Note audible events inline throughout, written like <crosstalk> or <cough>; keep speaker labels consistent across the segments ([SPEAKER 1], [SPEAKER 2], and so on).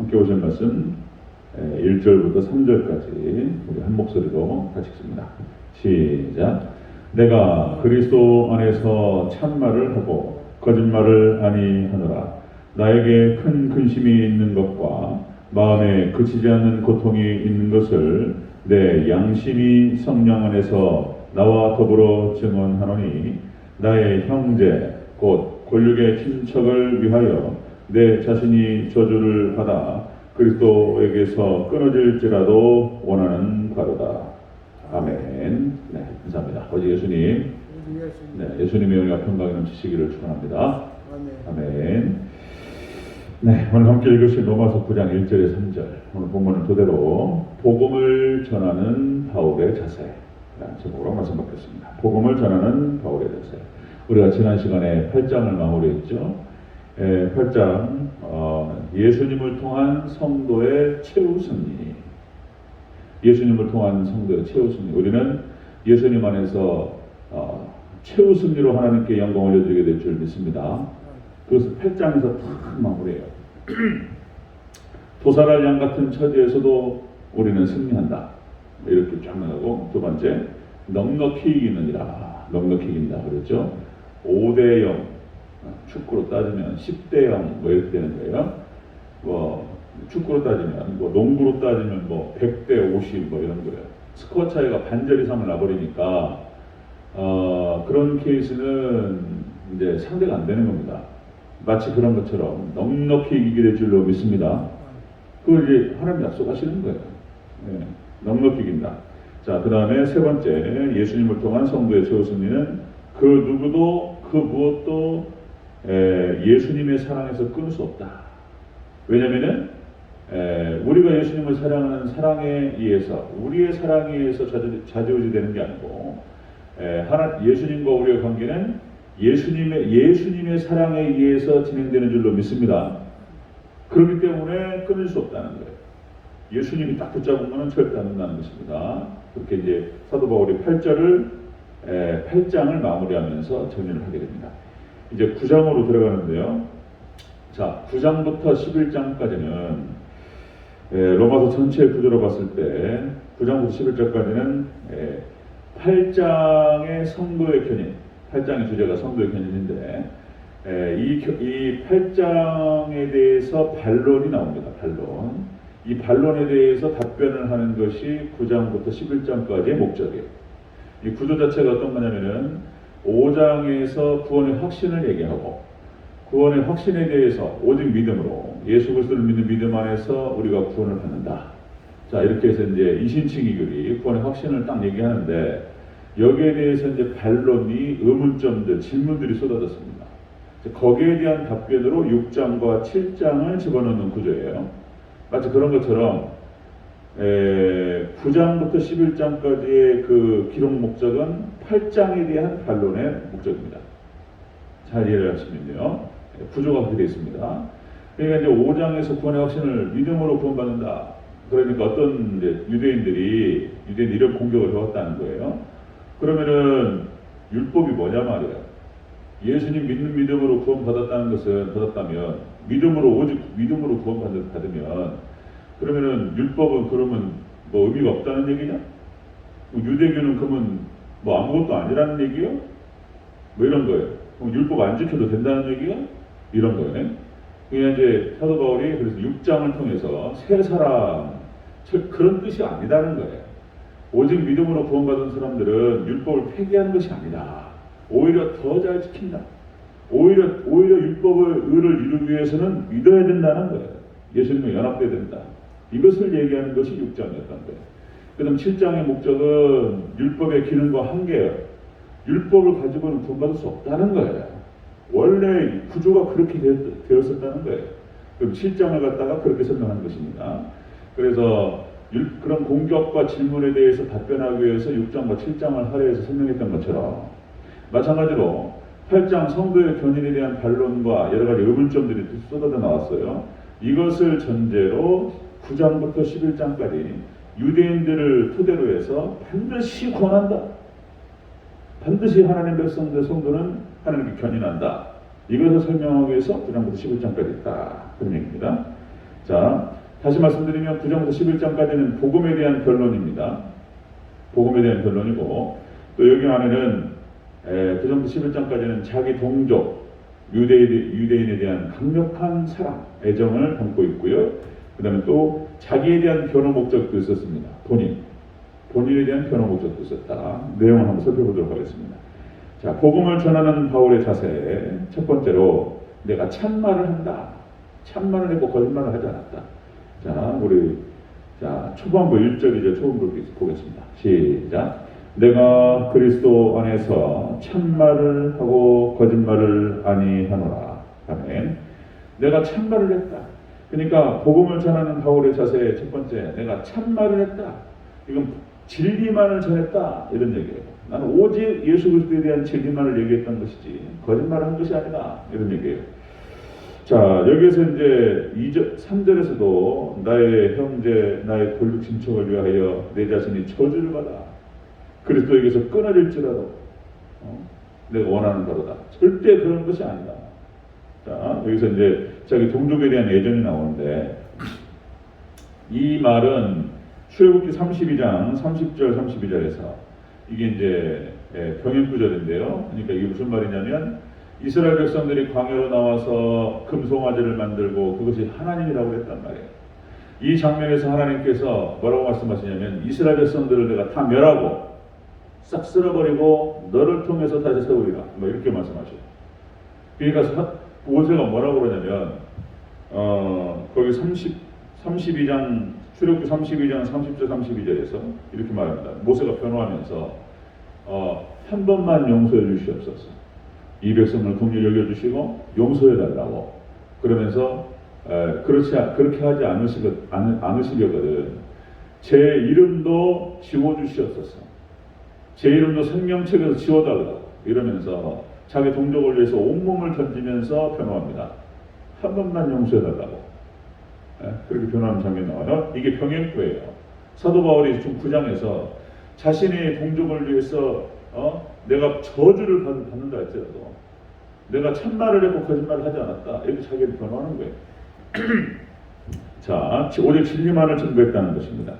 [SPEAKER 1] 함께 오신 말씀 1절부터 3절까지 우리 한 목소리로 같이 읽습니다. 시작. 내가 그리스도 안에서 참말을 하고 거짓말을 아니하노라. 나에게 큰 근심이 있는 것과 마음에 그치지 않는 고통이 있는 것을 내 양심이 성령 안에서 나와 더불어 증언하노니 나의 형제 곧 권력의 친척을 위하여 내 자신이 저주를 받아 그리스도에게서 끊어질지라도 원하는 바로다. 아멘. 네, 감사합니다. 어제 예수님, 네, 예수님의 영광 평강이 넘치시기를 축원합니다. 아멘. 네, 오늘 함께 읽으실 로마서 9장 1절에 3절 오늘 본문을 토대로 복음을 전하는 바울의 자세 제목으로 말씀 받겠습니다. 복음을 전하는 바울의 자세. 우리가 지난 시간에 8장을 마무리했죠. 예, 8장 어, 예수님을 통한 성도의 최후 승리. 예수님을 통한 성도의 최후 승리. 우리는 예수님 안에서 어, 최후 승리로 하나님께 영광 올려드리게 될 줄 믿습니다. 그것을 8장에서 탁 마무리해요. <clears throat> 도살할 양 같은 처지에서도 우리는 승리한다. 이렇게 쫙 나가고 두 번째 넉넉히 이기느니라. 넉넉히 이긴다 그랬죠. 5대 0 축구로 따지면 10대 0 뭐 이렇게 되는 거예요. 뭐 축구로 따지면 뭐 농구로 따지면 뭐 100대 50 뭐 이런 거예요. 스코어 차이가 반절 이상을 나버리니까 어, 그런 케이스는 이제 상대가 안 되는 겁니다. 마치 그런 것처럼 넉넉히 이기게 될 줄로 믿습니다. 그걸 이제 하나님 약속하시는 거예요. 예, 넉넉히 이긴다. 자, 그 다음에 세 번째, 예수님을 통한 성도의 최후 승리는 그 누구도 그 무엇도 에, 예수님의 사랑에서 끊을 수 없다. 왜냐면은 에, 우리가 예수님을 사랑하는 사랑에 의해서 우리의 사랑에 의해서 자주, 자주우지 되는 게 아니고 에, 하나 예수님과 우리의 관계는 예수님의 예수님의 사랑에 의해서 진행되는 줄로 믿습니다. 그렇기 때문에 끊을 수 없다는 거예요. 예수님이 딱 붙잡은 것은 절대 안 된다는 것입니다. 그렇게 이제 사도 바울이 8절을 에, 8장을 마무리하면서 정리를 하게 됩니다. 이제 9장으로 들어가는데요. 자, 9장부터 11장까지는 에, 로마서 전체 구조로 봤을 때 9장부터 11장까지는 에, 8장의 성도의 견인, 8장의 주제가 성도의 견인인데 에, 이, 겨- 이 8장에 대해서 반론이 나옵니다. 반론. 이 반론에 대해서 답변을 하는 것이 9장부터 11장까지의 목적이에요. 이 구조 자체가 어떤 거냐면은 5장에서 구원의 확신을 얘기하고 구원의 확신에 대해서 오직 믿음으로 예수 그리스도를 믿는 믿음 안에서 우리가 구원을 받는다. 자 이렇게 해서 이제 이신칭이교리 구원의 확신을 딱 얘기하는데 여기에 대해서 이제 반론이 의문점들 질문들이 쏟아졌습니다. 거기에 대한 답변으로 6장과 7장을 집어넣는 구조예요. 마치 그런 것처럼 에, 9장부터 11장까지의 그 기록 목적은 8장에 대한 반론의 목적입니다. 잘 이해를 하시면요. 예, 구조가 그렇게 되어 있습니다. 그러니까 이제 5장에서 구원의 확신을 믿음으로 구원받는다. 그러니까 어떤 이제 유대인들이 유대인 이런 공격을 해왔다는 거예요. 그러면은 율법이 뭐냐 말이야. 예수님 믿는 믿음으로 구원받았다는 것은 받았다면 믿음으로 오직 믿음으로 구원받으면 그러면은 율법은 그러면 뭐 의미가 없다는 얘기냐? 뭐 유대교는 그러면 뭐 아무것도 아니라는 얘기요? 뭐 이런 거예요. 그럼 율법 안 지켜도 된다는 얘기가 이런 거예요. 그냥 이제 사도 바울이 그래서 6장을 통해서 새 사람 즉 그런 뜻이 아니다는 거예요. 오직 믿음으로 구원받은 사람들은 율법을 폐기하는 것이 아니다. 오히려 더 잘 지킨다. 오히려 오히려 율법을 의를 이루기 위해서는 믿어야 된다는 거예요. 예수님과 연합돼야 된다. 이것을 얘기하는 것이 6장이었던 거예요. 그 다음 7장의 목적은 율법의 기능과 한계예요. 율법을 가지고는 구원받을 수 없다는 거예요. 원래 구조가 그렇게 되었, 되었었다는 거예요. 그럼 7장을 갖다가 그렇게 설명한 것입니다. 그래서 율- 그런 공격과 질문에 대해서 답변하기 위해서 6장과 7장을 할애해서 설명했던 것처럼 마찬가지로 8장 성도의 견인에 대한 반론과 여러 가지 의문점들이 쏟아져 나왔어요. 이것을 전제로 9장부터 11장까지 유대인들을 토대로 해서 반드시 권한다. 반드시 하나님 백성들 성도는 하나님께 견인한다. 이것을 설명하기 위해서 9장부터 11장까지 있다. 그런 얘기입니다. 자, 다시 말씀드리면 9장부터 11장까지는 복음에 대한 변론입니다. 복음에 대한 변론이고 또 여기 안에는 에, 9장부터 11장까지는 자기 동족 유대인, 유대인에 대한 강력한 사랑, 애정을 담고 있고요. 그 다음에 또 자기에 대한 변호 목적도 있었습니다. 본인. 본인에 대한 변호 목적도 있었다. 내용을 한번 살펴보도록 하겠습니다. 자, 복음을 전하는 바울의 자세. 첫 번째로, 내가 참말을 한다. 참말을 했고 거짓말을 하지 않았다. 자, 우리, 자, 초반부 1절이죠. 초반부 보겠습니다. 시작. 내가 그리스도 안에서 참말을 하고 거짓말을 아니하노라. 아멘. 내가 참말을 했다. 그러니까 복음을 전하는 바울의 자세의 첫 번째, 내가 참말을 했다. 이건 진리만을 전했다 이런 얘기예요. 나는 오직 예수 그리스도에 대한 진리만을 얘기했던 것이지 거짓말을 한 것이 아니다 이런 얘기예요. 자 여기에서 이제 2절, 3절에서도 나의 형제 나의 골육 친척을 위하여 내 자신이 저주를 받아 그리스도에게서 끊어질지라도 어? 내가 원하는 바로다. 절대 그런 것이 아니다. 자 여기서 이제 자기 동족에 대한 애정이 나오는데 이 말은 출애굽기 32장 30절 32절에서 이게 이제 예, 병행 구절인데요. 그러니까 이게 무슨 말이냐면 이스라엘 백성들이 광야로 나와서 금송아지를 만들고 그것이 하나님이라고 했단 말이에요. 이 장면에서 하나님께서 뭐라고 말씀하시냐면 이스라엘 백성들을 내가 다 멸하고 싹 쓸어버리고 너를 통해서 다시 세우리라. 뭐 이렇게 말씀하셔요. 그러니까 사- 모세가 뭐라고 그러냐면 어, 거기 30, 32장 출애굽기 32장 30절 32절에서 이렇게 말합니다. 모세가 변호하면서 어, 한 번만 용서해 주시옵소서. 이 백성을 긍휼히 여겨 주시고 용서해 달라고 그러면서 에, 그렇지 않- 그렇게 하지 않으시거 않, 않으시려거든 제 이름도 지워 주시옵소서. 제 이름도 생명책에서 지워달라고 이러면서 자기 동족을 위해서 온몸을 던지면서 변호합니다. 한 번만 용서해달라고. 예, 그렇게 변호하는 장면이 나와요. 이게 병행구예요. 사도 바울이 지금 9장에서 자신의 동족을 위해서 어? 내가 저주를 받- 받는다 할지라도 내가 참말을 했고 거짓말을 하지 않았다. 이렇게 자기를 변호하는 거예요. <clears throat> 자, 오직 진리만을 전부했다는 것입니다.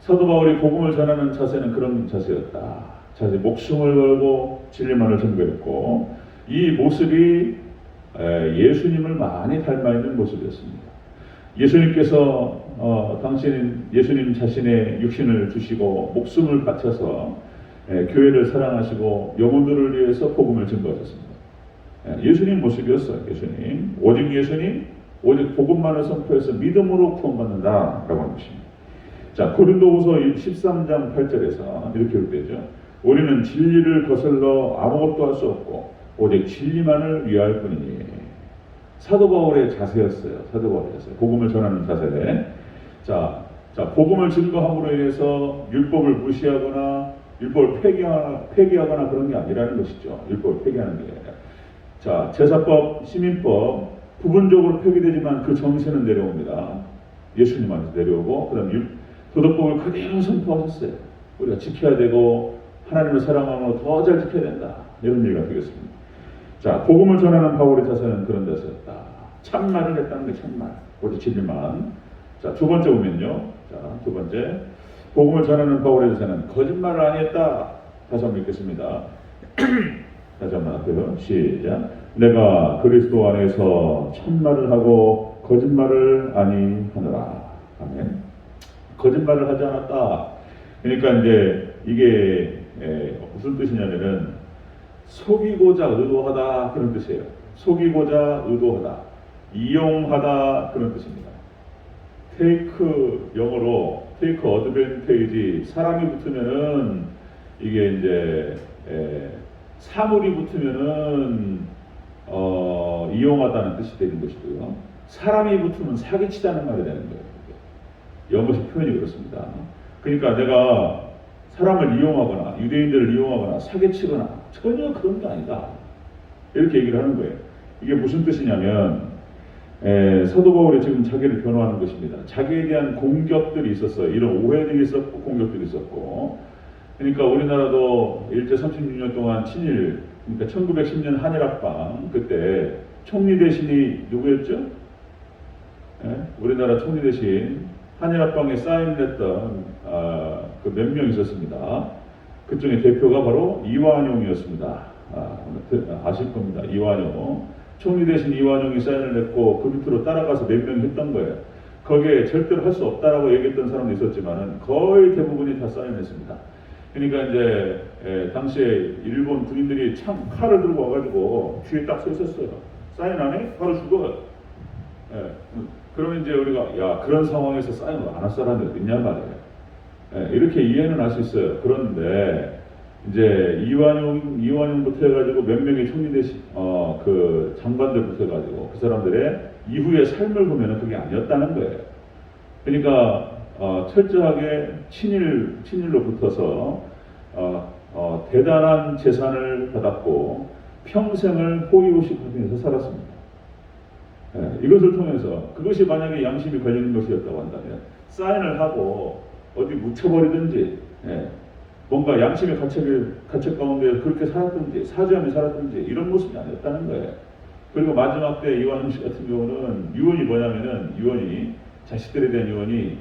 [SPEAKER 1] 사도 바울이 복음을 전하는 자세는 그런 자세였다. 자기 목숨을 걸고 진리만을 전부했고 이 모습이 에, 예수님을 많이 닮아 있는 모습이었습니다. 예수님께서 어, 당신 예수님 자신의 육신을 주시고 목숨을 바쳐서 에, 교회를 사랑하시고 영혼들을 위해서 복음을 증거하셨습니다. 에, 예수님 모습이었어요. 예수님 오직 예수님 오직 복음만을 선포해서 믿음으로 구원받는다라고 하는 것입니다. 자, 고린도후서 13장 8절에서 이렇게 되죠. 우리는 진리를 거슬러 아무것도 할 수 없고 오직 진리만을 위할 뿐이니. 사도 바울의 자세였어요. 사도 바울의 자세. 복음을 전하는 자세. 자, 자, 복음을 증거함으로 인해서 율법을 무시하거나 율법을 폐기하거나, 폐기하거나 그런 게 아니라는 것이죠. 율법을 폐기하는 게. 자, 제사법, 시민법 부분적으로 폐기되지만 그 정신은 내려옵니다. 예수님한테 내려오고 그다음 율 도덕법을 그대로 선포하셨어요. 우리가 지켜야 되고 하나님을 사랑하고 더잘 지켜야 된다. 이런 얘기가 되겠습니다. 자, 복음을 전하는 바울의 자세는 그런 자세였다. 참말을 했다는 게 참말. 오직 진리만. 자, 두 번째 보면요. 자, 두 번째. 복음을 전하는 바울의 자세는 거짓말을 아니했다. 다시 한번 읽겠습니다. <clears throat> 다시 한번 할게요. 시작. 내가 그리스도 안에서 참말을 하고 거짓말을 아니하노라. 아멘. 거짓말을 하지 않았다. 그러니까 이제 이게 에, 무슨 뜻이냐면은 속이고자 의도하다 그런 뜻이에요. 속이고자 의도하다. 이용하다 그런 뜻입니다. 테이크 영어로 테이크 어드밴테이지 사람이 붙으면은 이게 이제 에, 사물이 붙으면은 어, 이용하다는 뜻이 되는 것이고요. 사람이 붙으면 사기치다는 말이 되는 거예요. 영어식 표현이 그렇습니다. 그러니까 내가 사람을 이용하거나 유대인들을 이용하거나 사기치거나 전혀 그런 게 아니다. 이렇게 얘기를 하는 거예요. 이게 무슨 뜻이냐면 에, 사도 바울이 지금 자기를 변호하는 것입니다. 자기에 대한 공격들이 있었어요. 이런 오해들이 있었고 공격들이 있었고 그러니까 우리나라도 일제 36년 동안 친일 그러니까 1910년 한일합방 그때 총리 대신이 누구였죠? 예? 우리나라 총리 대신 한일합방에 사인했던 아, 그몇 명 있었습니다. 그 중에 대표가 바로 이완용이었습니다. 아, 아실 겁니다. 이완용. 총리 대신 이완용이 사인을 했고 그 밑으로 따라가서 몇 명이 했던 거예요. 거기에 절대로 할 수 없다라고 얘기했던 사람도 있었지만은 거의 대부분이 다 사인했습니다. 그러니까 이제 에, 당시에 일본 군인들이 참 칼을 들고 와가지고 뒤에 딱 서 있었어요. 사인 안 해? 바로 죽어요. 예, 음, 그러면 이제 우리가 야 그런 상황에서 사인을 안 할 사람이 어디 있냐 말이에요. 예, 이렇게 이해는 할 수 있어요. 그런데 이제 이완용 이완용부터 해가지고 몇 명의 총리 대신 어 그 장관들부터 해가지고 그 사람들의 이후의 삶을 보면은 그게 아니었다는 거예요. 그러니까 어, 철저하게 친일 친일로 붙어서 어, 어, 대단한 재산을 받았고 평생을 호의호식 하면서 살았습니다. 예, 이것을 통해서 그것이 만약에 양심이 걸리는 것이었다고 한다면 사인을 하고 어디 묻혀버리든지 예, 뭔가 양심의 가책을 가책 가운데 그렇게 살았든지 사죄하며 살았든지 이런 모습이 아니었다는 거예요. 그리고 마지막 때 이완용 씨 같은 경우는 유언이 뭐냐면은 유언이 자식들에 대한 유언이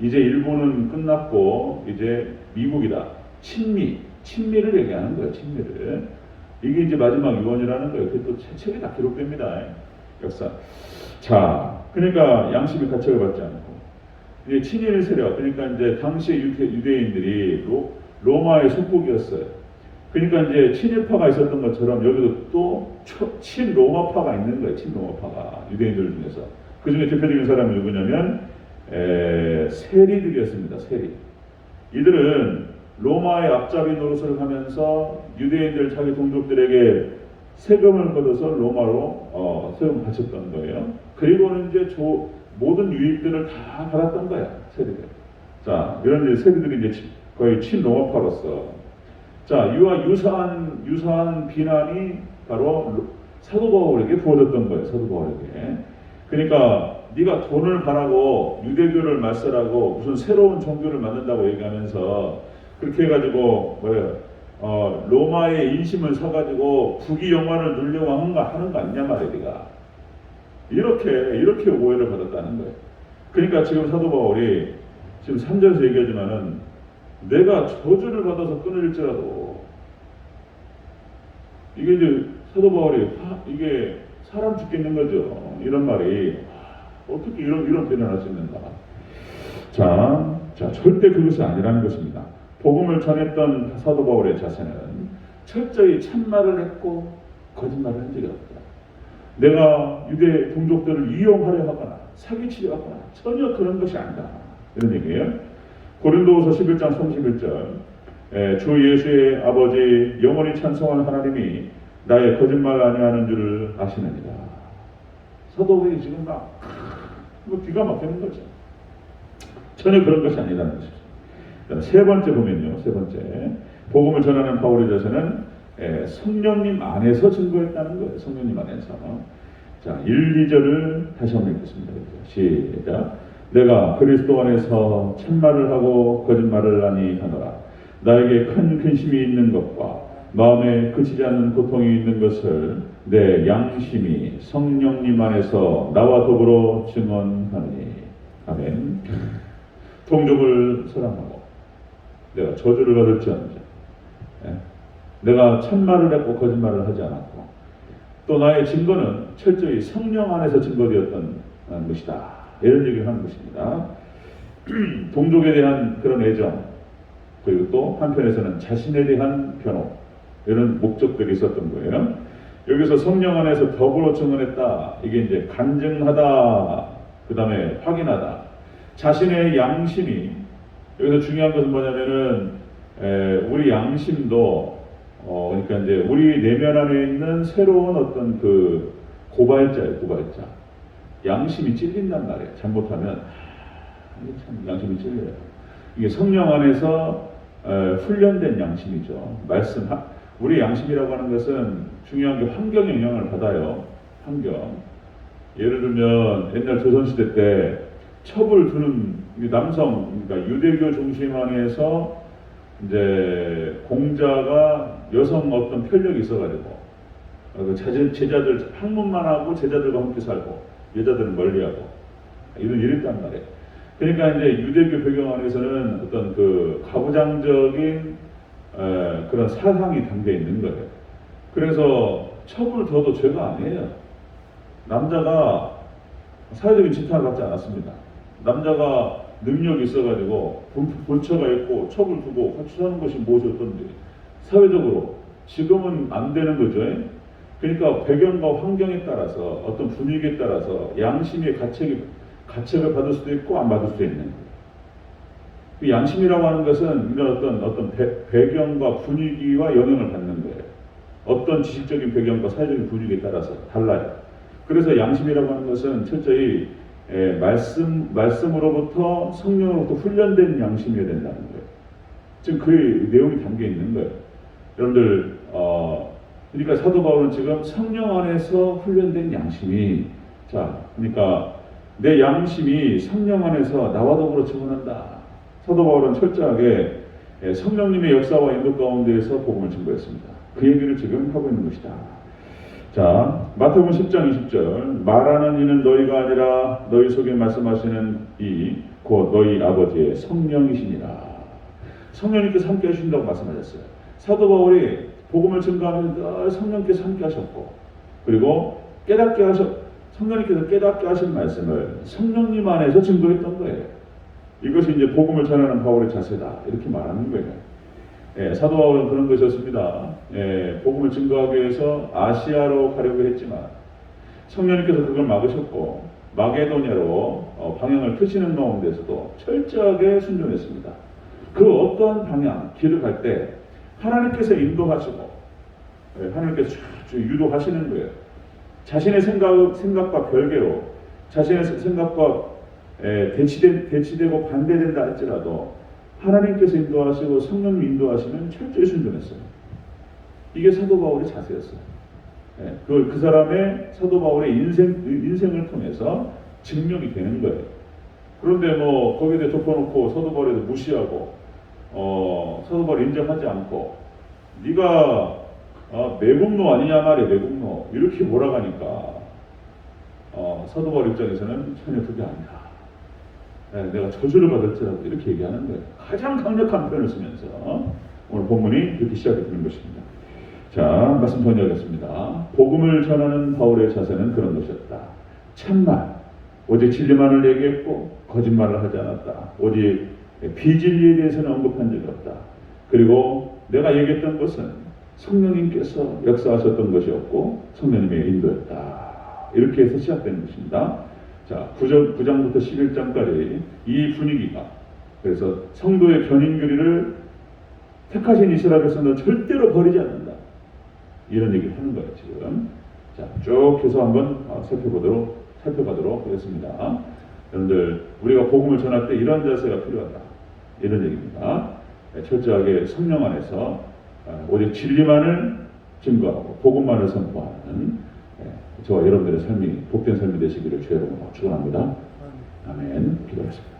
[SPEAKER 1] 이제 일본은 끝났고 이제 미국이다 친미 친미를 얘기하는 거예요 친미를 이게 이제 마지막 유언이라는 거예요. 그게 또 책- 책에 다 기록됩니다. 역사. 자, 그러니까 양심의 가책을 받지 않고 이제 친일 세력, 그러니까 이제 유대, 유대인들이 로, 로마의 속국이었어요. 그러니까 이제 친일파가 있었던 것처럼 여기도 또 초- 친로마파가 있는 거예요. 친로마파가 유대인들 중에서 그 중에 대표적인 사람이 누구냐면 에, 세리들이었습니다. 세리. 이들은 로마의 앞잡이 노릇을 하면서 유대인들 자기 동족들에게 세금을 걷어서 로마로 어, 세금 바쳤던 거예요. 그리고는 이제 조, 모든 유익들을 다 받았던 거야 세리들. 자 이런 이제 세리들이 이제 치- 거의 친로마파로서 자 이와 유사한 유사한 비난이 바로 로- 사도 바울에게 부어졌던 거예요 사도 바울에게. 그러니까 네가 돈을 바라고 유대교를 말살하고 무슨 새로운 종교를 만든다고 얘기하면서 그렇게 해가지고 뭐예요? 어, 로마의 인심을 사가지고 국위 영화를 거 하는 거 아니냐 말이야 네가. 이렇게 이렇게 오해를 받았다는 거예요. 그러니까 지금 사도 바울이 지금 3절에서 얘기하지만은 내가 저주를 받아서 끊을지라도 이게 이제 사도 바울이 화- 이게 사람 죽겠는 거죠. 이런 말이 어떻게 이런 이런 표현을 할 수 있는가? 자, 자 절대 그것이 아니라는 것입니다. 복음을 전했던 사도 바울의 자세는 철저히 참말을 했고 거짓말을 한 적이 없다. 내가 유대 동족들을 이용하려 하거나 사기치려 하거나 전혀 그런 것이 아니다. 이런 얘기예요. 고린도후서 11장 31절 에, 주 예수의 아버지 영원히 찬송하는 하나님이 나의 거짓말 아니하는 줄을 아시느니라. 사도들이 지금 막 뭐 기가 막히는 거죠. 전혀 그런 것이 아니라는 것이죠. 자, 세 번째 보면요. 세 번째. 복음을 전하는 바울의 자세는 에, 성령님 안에서 증거했다는 거예요. 성령님 안에서. 자, 1, 2절을 다시 한번 읽겠습니다. 시작. 내가 그리스도 안에서 참말을 하고 거짓말을 하니 하노라. 나에게 큰 근심이 있는 것과 마음에 그치지 않는 고통이 있는 것을 내 양심이 성령님 안에서 나와 더불어 증언하니. 아멘. 동족을 사랑하고 내가 저주를 받을지언정 예. 내가 참말을 했고 거짓말을 하지 않았고 또 나의 증거는 철저히 성령 안에서 증거되었던 것이다. 이런 얘기를 하는 것입니다. <clears throat> 동족에 대한 그런 애정 그리고 또 한편에서는 자신에 대한 변호 이런 목적들이 있었던 거예요. 여기서 성령 안에서 더불어 증언했다. 이게 이제 간증하다. 그 다음에 확인하다. 자신의 양심이 여기서 중요한 것은 뭐냐면은 에, 우리 양심도 어 그러니까 이제 우리 내면 안에 있는 새로운 어떤 그 고발자예요 고발자. 양심이 찔린단 말이에요. 잘못하면. 참 양심이 찔려요. 이게 성령 안에서 에, 훈련된 양심이죠. 말씀 하- 우리 양심이라고 하는 것은 중요한 게 환경 영향을 받아요. 환경. 예를 들면 옛날 조선시대 때 첩을 두는 이 남성, 그러니까 유대교 중심 안에서 이제 공자가 여성 어떤 편력이 있어가지고 어, 그 제자, 제자들 학문만 하고 제자들과 함께 살고 여자들은 멀리하고 이런 이랬단 말이에요. 그러니까 이제 유대교 배경 안에서는 어떤 그 가부장적인 에, 그런 사상이 담겨 있는 거예요. 그래서 처벌을 둬도 죄가 아니에요. 남자가 사회적인 지탄을 받지 않았습니다. 남자가 능력이 있어가지고 본- 본처가 있고 척을 두고 같이 사는 것이 무엇이었던지 사회적으로 지금은 안 되는 거죠. 그러니까 배경과 환경에 따라서 어떤 분위기에 따라서 양심의 가책이 가책을 받을 수도 있고 안 받을 수도 있는 거예요. 그 양심이라고 하는 것은 이런 어떤 어떤 배, 배경과 분위기와 영향을 받는 거예요. 어떤 지식적인 배경과 사회적인 분위기에 따라서 달라요. 그래서 양심이라고 하는 것은 철저히 예, 말씀 말씀으로부터 성령으로부터 훈련된 양심이어야 된다는 거예요. 지금 그 내용이 담겨 있는 거예요. 여러분들 어 그러니까 사도 바울은 지금 성령 안에서 훈련된 양심이 자 그러니까 내 양심이 성령 안에서 나와 더불어 증언한다. 사도 바울은 철저하게 예, 성령님의 역사와 인도 가운데에서 복음을 증거했습니다. 그 얘기를 지금 하고 있는 것이다. 자, 마태복음 10장 20절 말하는 이는 너희가 아니라 너희 속에 말씀하시는 이 곧 너희 아버지의 성령이시니라. 성령님께서 함께 하신다고 말씀하셨어요. 사도 바울이 복음을 증거하면서 늘 성령께서 함께 하셨고 그리고 깨닫게 하셨 성령님께서 깨닫게 하신 말씀을 성령님 안에서 증거했던 거예요. 이것이 이제 복음을 전하는 바울의 자세다. 이렇게 말하는 거예요. 예, 사도 바울은 그런 것이었습니다. 예, 복음을 증거하기 위해서 아시아로 가려고 했지만 성령님께서 그걸 막으셨고 마게도냐로 어, 방향을 트시는 가운데서도 철저하게 순종했습니다. 그 어떤 방향, 길을 갈 때 하나님께서 인도하시고 예, 하나님께서 쭉 유도하시는 거예요. 자신의 생각, 생각과 별개로 자신의 생각과 에, 대치되, 대치되고 반대된다 할지라도 하나님께서 인도하시고 성령님 인도하시면 철저히 순종했어요. 이게 사도 바울의 자세였어요. 예, 그, 그 사람의 사도 바울의 인생, 인생을 통해서 증명이 되는 거예요. 그런데 뭐 거기에 덮어놓고 사도 바울에도 무시하고 어, 사도 바울 인정하지 않고 네가 어, 매국노 아니냐 말이야 매국노 이렇게 몰아가니까 어, 사도 바울 입장에서는 전혀 그게 아니다. 예, 내가 저주를 받을지라도 이렇게 얘기하는 거예요. 가장 강력한 표현을 쓰면서 오늘 본문이 그렇게 시작이 되는 것입니다. 자, 말씀 전이하겠습니다. 복음을 전하는 바울의 자세는 그런 것이었다. 참말, 오직 진리만을 얘기했고 거짓말을 하지 않았다. 오직 비진리에 대해서는 언급한 적이 없다. 그리고 내가 얘기했던 것은 성령님께서 역사하셨던 것이었고 성령님의 인도였다. 이렇게 해서 시작되는 것입니다. 자, 9장, 9장부터 11장까지 이 분위기가 그래서 성도의 견인교리를 택하신 이스라엘 백성들은 절대로 버리지 않는다. 이런 얘기를 하는 거예요, 지금. 자, 쭉 해서 한번 어, 살펴보도록, 살펴가도록 하겠습니다. 여러분들, 우리가 복음을 전할 때 이런 자세가 필요하다. 이런 얘기입니다. 네, 철저하게 성령 안에서 어, 오직 진리만을 증거하고 복음만을 선포하는 네, 저와 여러분들의 삶이 복된 삶이 되시기를 주의 이름으로 축원합니다. 아멘. 기도하겠습니다.